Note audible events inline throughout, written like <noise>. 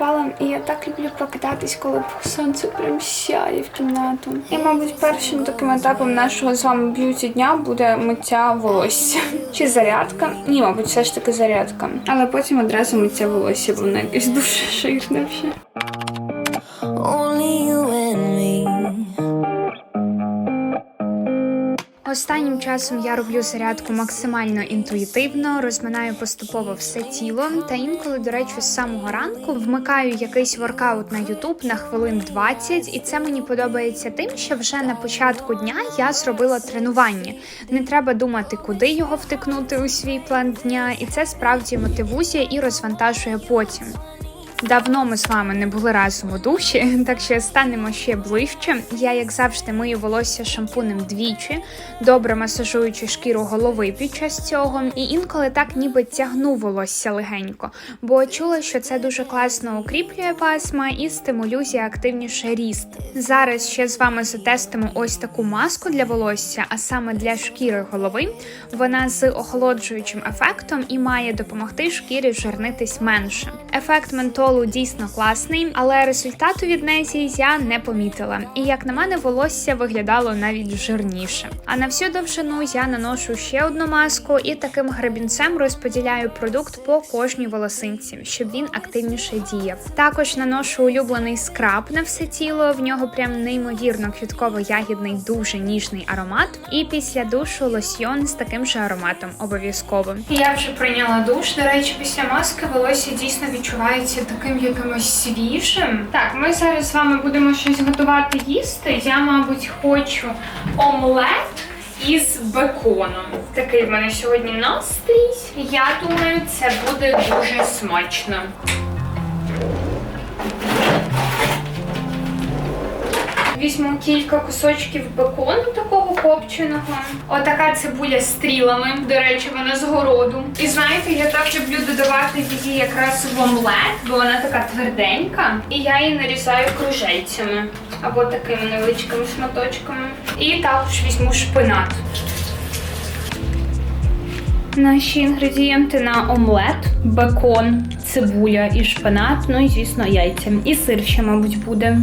спала, і я так люблю прокидатись, коли сонце прям сяє в кімнату. І, мабуть, першим таким етапом нашого з вами б'юті дня буде миття волосся. Чи зарядка? Ні, мабуть, все ж таки зарядка. Але потім одразу миття волосся, бо воно якесь дуже ширне вже. Останнім часом я роблю зарядку максимально інтуїтивно, розминаю поступово все тіло. Та інколи, до речі, з самого ранку вмикаю якийсь воркаут на YouTube на хвилин 20, і це мені подобається тим, що вже на початку дня я зробила тренування. Не треба думати, куди його втикнути у свій план дня, і це справді мотивує і розвантажує потім. Давно ми з вами не були разом у душі, <laughs> так що станемо ще ближче. Я, як завжди, мию волосся шампунем двічі, добре масажуючи шкіру голови під час цього, і інколи так ніби тягну волосся легенько, бо чула, що це дуже класно укріплює пасма і стимулює активніше ріст. Зараз ще з вами затестимо ось таку маску для волосся, а саме для шкіри голови. Вона з охолоджуючим ефектом і має допомогти шкірі жирнитись менше. Ефект ментолу дійсно класний, але результату від неї я не помітила. І як на мене, волосся виглядало навіть жирніше. А на всю довжину я наношу ще одну маску і таким гребінцем розподіляю продукт по кожній волосинці, щоб він активніше діяв. Також наношу улюблений скраб на все тіло. В нього прям неймовірно квітково-ягідний, дуже ніжний аромат. І після душу лосьйон з таким же ароматом обов'язково. Я вже прийняла душ. До речі, після маски волосся дійсно відчувається таким якимось свіжим. Так, ми зараз з вами будемо щось готувати їсти. Я, мабуть, хочу омлет. Із беконом. Такий в мене сьогодні настрій. Я думаю, це буде дуже смачно. Візьму кілька кусочків бекону такого копченого. Отака цибуля з стрілами. До речі, вона з городу. І знаєте, я так люблю додавати її якраз в омлет, бо вона така тверденька. І я її нарізаю кружельцями або такими невеличкими шматочками. І також візьму шпинат. Наші інгредієнти на омлет: бекон, цибуля і шпинат, ну і звісно, яйця. І сир ще, мабуть, буде.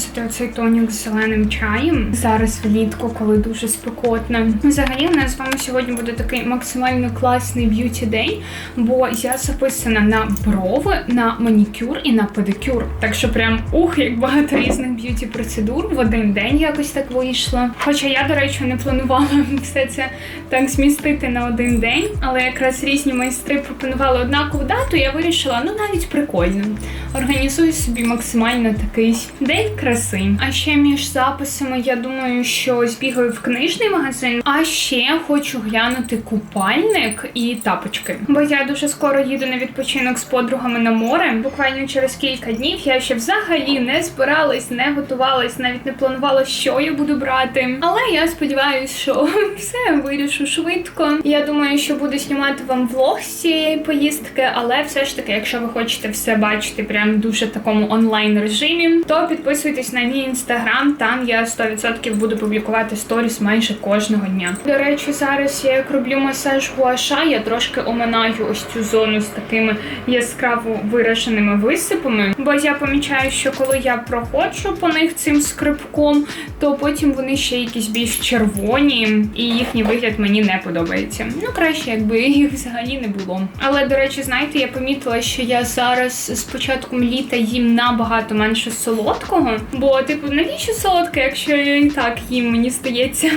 Наносити оцей тонік з зеленим чаєм. Зараз влітку, коли дуже спекотно. Взагалі, у нас з вами сьогодні буде такий максимально класний б'юті день, бо я записана на брови, на манікюр і на педикюр. Так що прям ух, як багато різних б'юті процедур в один день якось так вийшло. Хоча я, до речі, не планувала <laughs> все це так змістити на один день, але якраз різні майстри пропонували однакову дату. Я вирішила, ну навіть прикольно. Організую собі максимально такий день краси. А ще між записами я думаю, що збігаю в книжний магазин. А ще хочу глянути купальник і тапочки. Бо я дуже скоро їду на відпочинок з подругами на море. Буквально через кілька днів я ще взагалі не збиралась, не готувалась, навіть не планувала, що я буду брати. Але я сподіваюся, що <laughs> все вирішу швидко. Я думаю, що буду знімати вам влог з цієї поїздки, але все ж таки, якщо ви хочете все бачити прям дуже такому онлайн режимі, то підписуйтесь на мій інстаграм. Там я 100% буду публікувати сторіс майже кожного дня. До речі, зараз я як роблю масаж гуаша, я трошки оминаю ось цю зону з такими яскраво вираженими висипами. Бо я помічаю, що коли я проходжу по них цим скрипком, то потім вони ще якісь більш червоні, і їхній вигляд мені не подобається. Ну краще, якби їх взагалі не було. Але до речі, знаєте, я помітила, що я зараз з початком літа їм набагато менше солодкого. Бо, типу, навіщо солодке, якщо я і так їм, мені здається,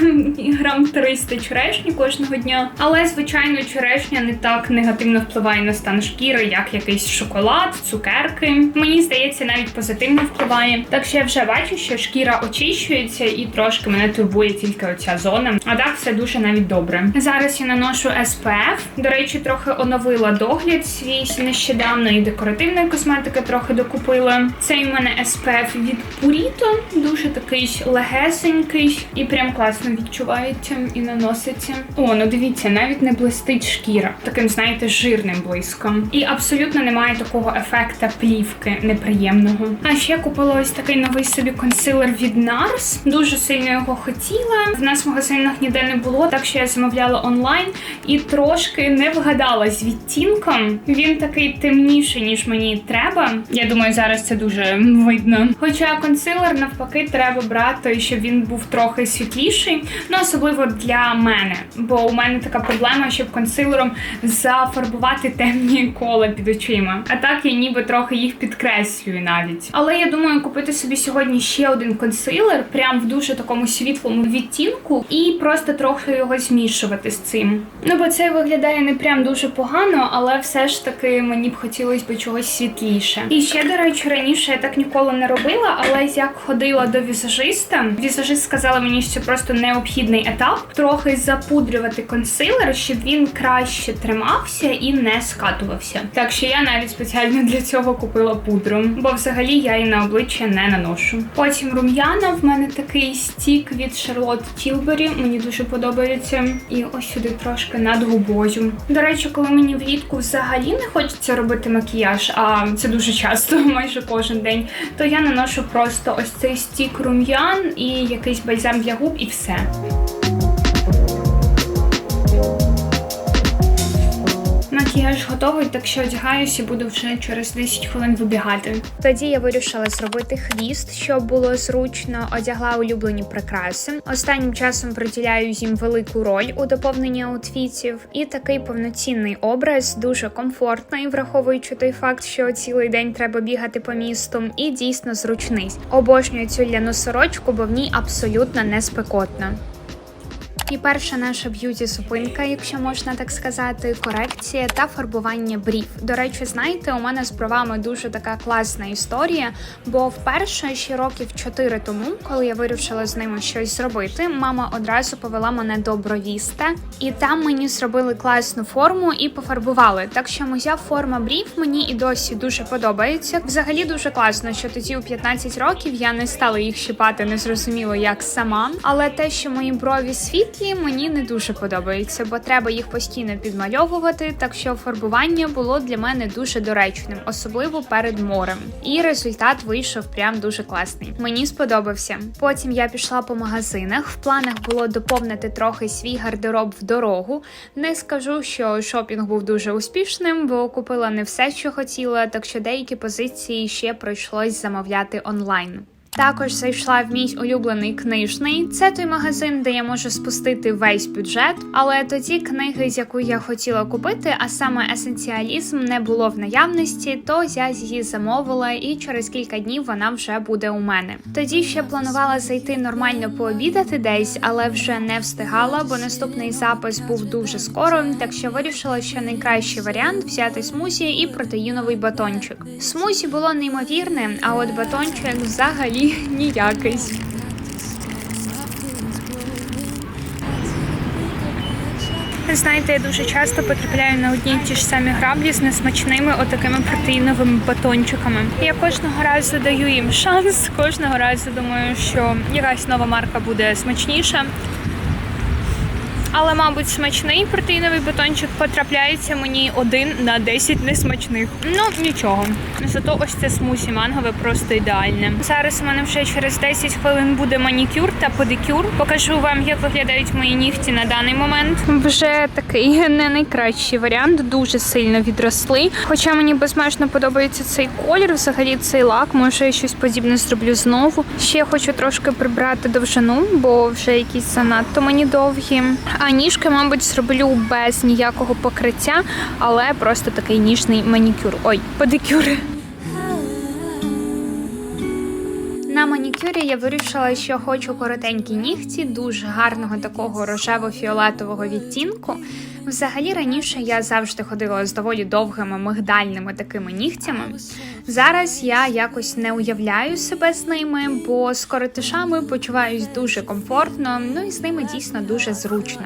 грам 300 черешні кожного дня. Але, звичайно, черешня не так негативно впливає на стан шкіри, як якийсь шоколад, цукерки. Мені здається, навіть позитивно впливає. Так що я вже бачу, що шкіра очищується і трошки мене турбує тільки оця зона. А так все дуже навіть добре. Зараз я наношу SPF. До речі, трохи оновила догляд свій нещодавно і декоративної косметики трохи докупила. Цей у мене SPF від Пуріто, дуже такий легесенький і прям класно відчувається і наноситься. О, ну дивіться, навіть не блистить шкіра, таким, знаєте, жирним блиском. І абсолютно немає такого ефекта плівки неприємного. А ще купила ось такий новий собі консилер від NARS. Дуже сильно його хотіла. В нас в магазинах ніде не було, так що я замовляла онлайн і трошки не вгадала з відтінком. Він такий темніший, ніж мені треба. Я думаю, зараз це дуже видно. Хоча консилер навпаки треба брати, щоб він був трохи світліший, ну особливо для мене. Бо у мене така проблема, щоб консилером зафарбувати темні кола під очима. А так я ніби трохи їх підкреслюю навіть. Але я думаю купити собі сьогодні ще один консилер, прям в дуже такому світлому відтінку, і просто трохи його змішувати з цим. Ну бо це виглядає не прям дуже погано, але все ж таки мені б хотілося б чогось світліше. І ще, до речі, раніше я так ніколи не робила, але як ходила до візажиста, візажист сказала мені, що просто необхідний етап трохи запудрювати консилер, щоб він краще тримався і не скатувався. Так що я навіть спеціально для цього купила пудру, бо взагалі я її на обличчя не наношу. Потім рум'яна в мене такий стік від Charlotte Tilbury, мені дуже подобається. І ось сюди трошки над губою. До речі, коли мені влітку взагалі не хочеться робити макіяж, а це дуже часто, <laughs> майже кожен день, то я наношу просто ось цей стік рум'ян і якийсь бальзам для губ, і все. Макіяж готовий, так що одягаюся і буду вже через 10 хвилин вибігати. Тоді я вирішила зробити хвіст, щоб було зручно, одягла улюблені прикраси. Останнім часом приділяю їм велику роль у доповненні аутфітів, і такий повноцінний образ дуже комфортний, враховуючи той факт, що цілий день треба бігати по місту, і дійсно зручний. Обожнюю цю ляну сорочку, бо в ній абсолютно не спекотно. І перша наша б'юті зупинка, якщо можна так сказати, корекція та фарбування брів. До речі, знаєте, у мене з бровами дуже така класна історія, бо вперше ще років 4 тому, коли я вирішила з ними щось зробити, мама одразу повела мене до бровіста, і там мені зробили класну форму і пофарбували. Так що моя форма брів мені і досі дуже подобається. Взагалі дуже класно, що тоді у 15 років я не стала їх щипати, не зрозуміло як сама. Але те, що мої брові світлі, мені не дуже подобається, бо треба їх постійно підмальовувати. Так що фарбування було для мене дуже доречним, особливо перед морем. І результат вийшов прям дуже класний. Мені сподобався. Потім я пішла по магазинах. В планах було доповнити трохи свій гардероб в дорогу. Не скажу, що шопінг був дуже успішним, бо купила не все, що хотіла, так що деякі позиції ще прийшлось замовляти онлайн. Також зайшла в мій улюблений книжний. Це той магазин, де я можу спустити весь бюджет. Але тоді книги, з яку я хотіла купити, а саме есенціалізм, не було в наявності, то я її замовила, і через кілька днів вона вже буде у мене. Тоді ще планувала зайти нормально пообідати десь, але вже не встигала, бо наступний запис був дуже скоро. Так що вирішила, що найкращий варіант взяти смузі і протеїновий батончик. Смузі було неймовірне, а от батончик взагалі ніякий. Знаєте, я дуже часто потрапляю на одні ті ж самі граблі з несмачними отакими протеїновими батончиками. Я кожного разу даю їм шанс, кожного разу думаю, що якась нова марка буде смачніша. Але, мабуть, смачний протеїновий батончик потрапляється мені один на 10 несмачних. Ну нічого. Зато ось це смусі мангове просто ідеальне. Зараз у мене вже через 10 хвилин буде манікюр та педикюр. Покажу вам, як виглядають мої нігті на даний момент. Вже такий не найкращий варіант, дуже сильно відросли. Хоча мені безмежно подобається цей колір, взагалі цей лак, може я щось подібне зроблю знову. Ще хочу трошки прибрати довжину, бо вже якісь занадто мені довгі. А ніжки, мабуть, зроблю без ніякого покриття, але просто такий ніжний манікюр. Ой, педикюр. Манікюрі я вирішила, що хочу коротенькі нігті, дуже гарного такого рожево-фіолетового відтінку. Взагалі раніше я завжди ходила з доволі довгими мигдальними такими нігтями. Зараз я якось не уявляю себе з ними, бо з коротишами почуваюсь дуже комфортно, ну і з ними дійсно дуже зручно.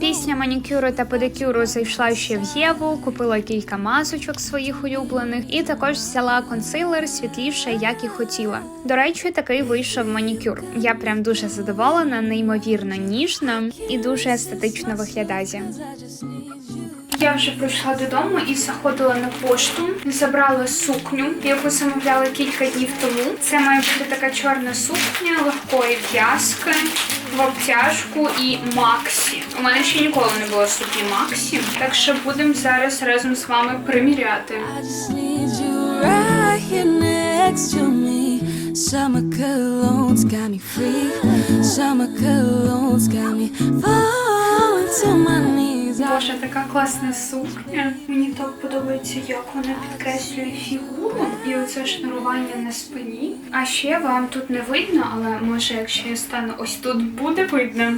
Після манікюру та педикюру зайшла ще в Єву, купила кілька масочок своїх улюблених і також взяла консилер світліше, як і хотіла. До речі, такий вийшов манікюр. Я прям дуже задоволена, неймовірно ніжно і дуже естетично виглядає. Я вже прийшла додому і заходила на пошту, забрала сукню, яку замовляла кілька днів тому. Це має бути така чорна сукня, легкої в'язки, в обтяжку і Максі. У мене ще ніколи не було сукні Максі, так що будемо зараз разом з вами приміряти. Боже, така класна сукня. Мені так подобається, як вона підкреслює фігуру і оце шнурування на спині. А ще вам тут не видно, але може, якщо я стану ось тут, буде видно.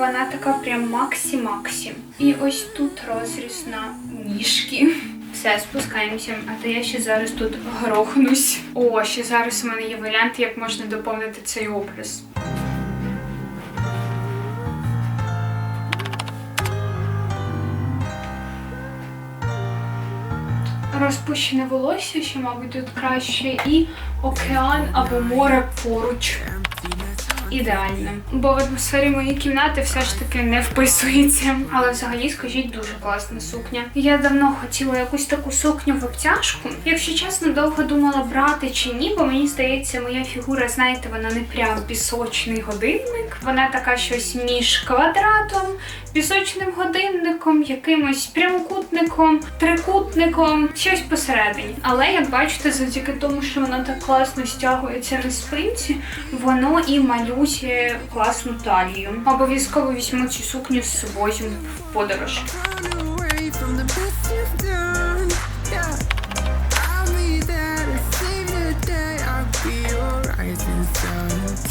Вона така прям максі-максі. І ось тут розріз на ніжки. Все, спускаємося, а то я ще зараз тут грохнусь. О, ще зараз у мене є варіант, як можна доповнити цей образ. Розпущене волосся, що, мабуть, тут краще, і океан або море поруч. Ідеально. Бо в атмосфері моєї кімнати все ж таки не вписується. Але взагалі, скажіть, дуже класна сукня. Я давно хотіла якусь таку сукню в обтяжку. Якщо чесно, довго думала брати чи ні, бо мені здається, моя фігура, знаєте, вона не прям пісочний годинник. Вона така щось між квадратом, пісочним годинником, якимось прямокутником, трикутником, щось посередині. Але як бачите, завдяки тому, що воно так класно стягується на спинці, воно і малює класну талію. Обов'язково візьму цю сукню з собою в подорож.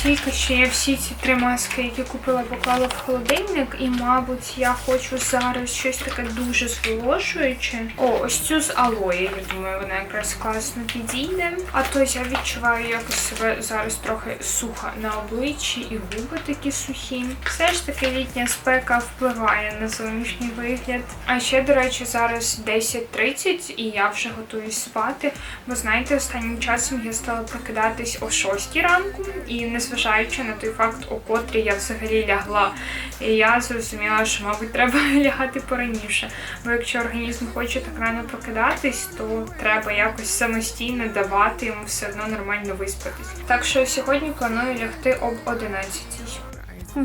Тільки що я всі ці три маски, які купила, поклала в холодильник, і, мабуть, я хочу зараз щось таке дуже зволожуюче. О, ось цю з алої, я думаю, вона якраз класно підійде. А то я відчуваю якось себе зараз трохи сухо на обличчі і губи такі сухі. Все ж таки літня спека впливає на зовнішній вигляд. А ще, до речі, зараз 10.30 і я вже готуюсь спати. Бо знаєте, останнім часом я стала прокидатись о 6 ранку, і незважаючи на той факт, о котрій я взагалі лягла, і я зрозуміла, що, мабуть, треба <laughs> лягати пораніше. Бо якщо організм хоче так рано прокидатись, то треба якось самостійно давати йому все одно нормально виспатись. Так що сьогодні планую лягти об 11.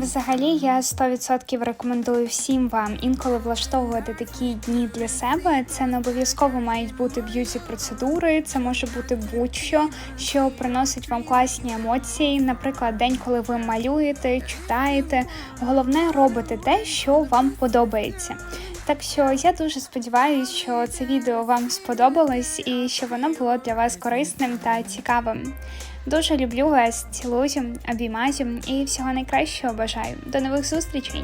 Взагалі, я 100% рекомендую всім вам інколи влаштовувати такі дні для себе. Це не обов'язково мають бути б'юті процедури, це може бути будь-що, що приносить вам класні емоції. Наприклад, день, коли ви малюєте, читаєте. Головне робите те, що вам подобається. Так що я дуже сподіваюся, що це відео вам сподобалось і що воно було для вас корисним та цікавим. Дуже люблю вас, цілую, обіймаю і всього найкращого бажаю. До нових зустрічей!